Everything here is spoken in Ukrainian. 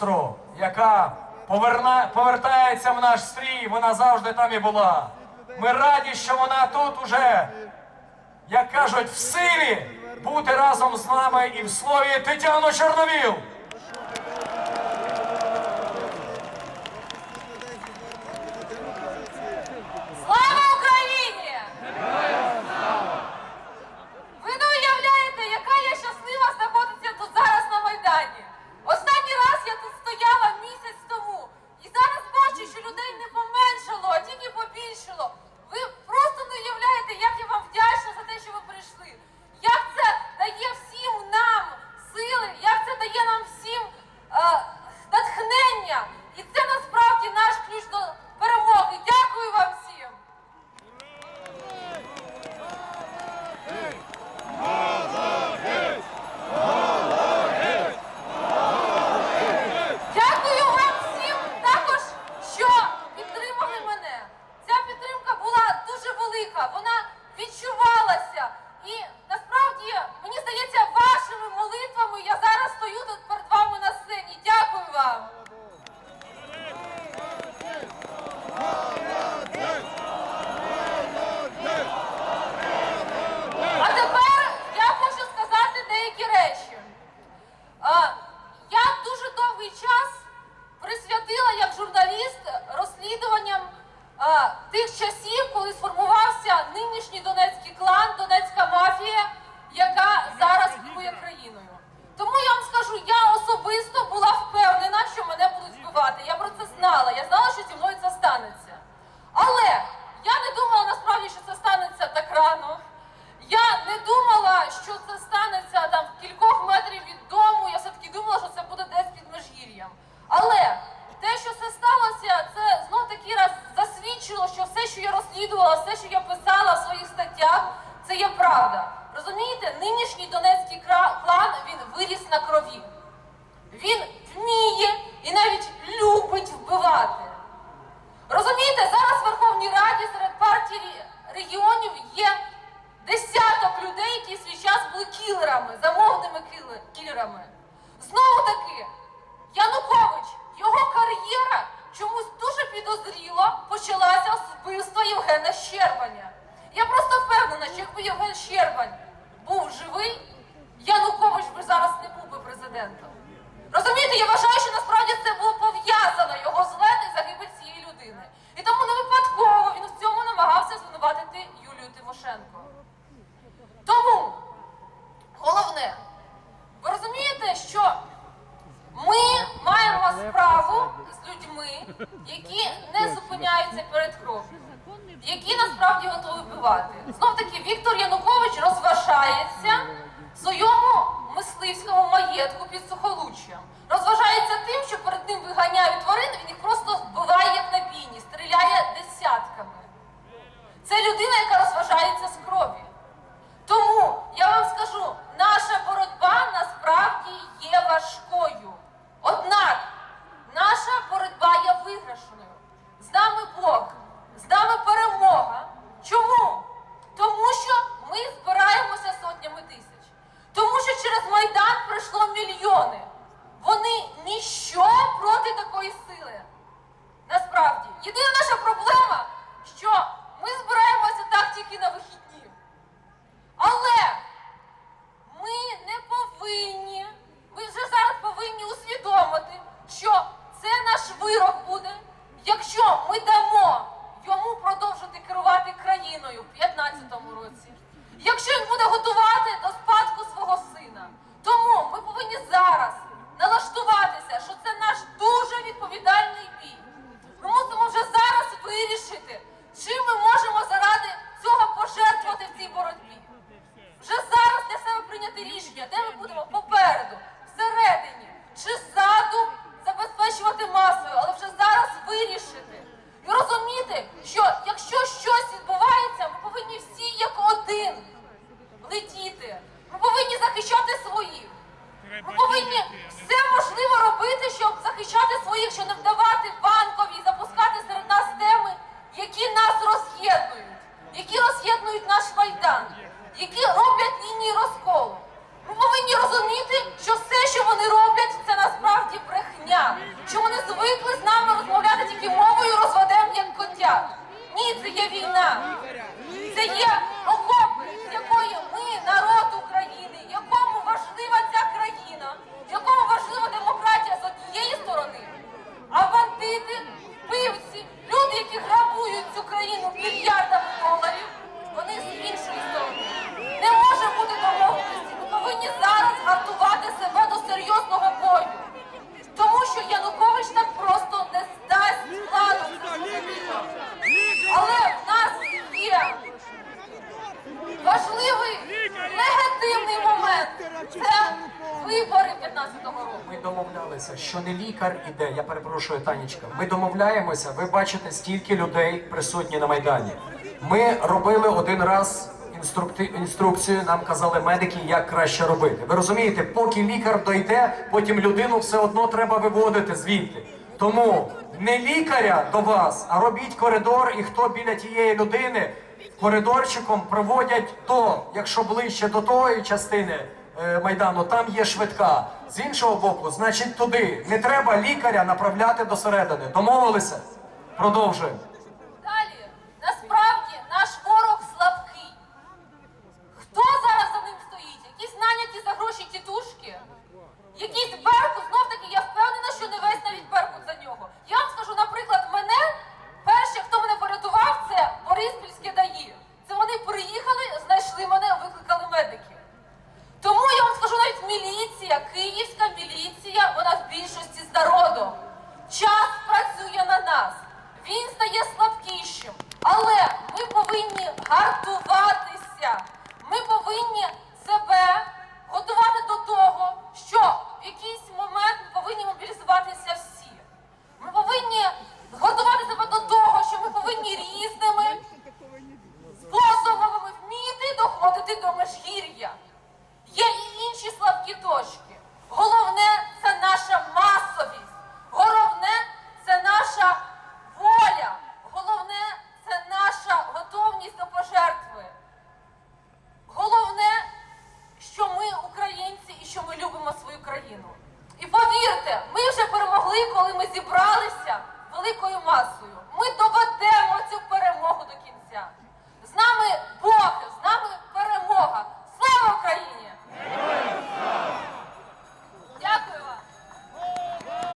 люстру, яка поверна... повертається в наш стрій, вона завжди там і була. Ми раді, що вона тут уже, як кажуть, в силі бути разом з нами і в слові Тетяну Чорновіл. я тут стояла місяць тому. І зараз бачу, що людей не поменшало, а тільки побільшало. Ви просто не уявляєте, як я вам вдячна за те, що ви прийшли. Як це дає всім нам сили, як це дає нам Е, я дуже довгий час присвятила як журналіст розслідуванням е, тих часів, коли сформувався нинішній донецький клан, донецька мафія, яка зараз керує країною. кілерами, замовними кілерами. Знову таки, Янукович, його кар'єра чомусь дуже підозріло почалася з вбивства Євгена Щербаня. Я просто впевнена, що якби Євген Щербань. які не зупиняються перед кроком, які насправді готові вбивати. Знов таки Віктор Янукович роз. тисяч. Тому що через Майдан пройшло мільйони. Вони ніщо проти такої сили. Насправді, єдина наша проблема, що ми збираємося так тільки на вихідні. майдан, які роблять лінії розкол. Ми повинні розуміти, що все, що вони роблять, це насправді брехня, що вони звикли з нами розмовляти тільки мовою розведем як котят. Ні, це є війна, це є окопи, з якої ми, народ України, якому важлива ця країна, якому важлива демократія з однієї сторони, а бандити, вбивці, люди, яких домовлялися, що не лікар іде. Я перепрошую, Танечка. Ми домовляємося. Ви бачите, стільки людей присутні на майдані. Ми робили один раз інструкцію. Нам казали медики, як краще робити. Ви розумієте, поки лікар дойде, потім людину все одно треба виводити звідти. Тому не лікаря до вас, а робіть коридор, і хто біля тієї людини коридорчиком проводять до, якщо ближче до тої частини майдану, там є швидка. З іншого боку, значить туди. Не треба лікаря направляти до середини. Домовилися? Продовжуємо. великою масою.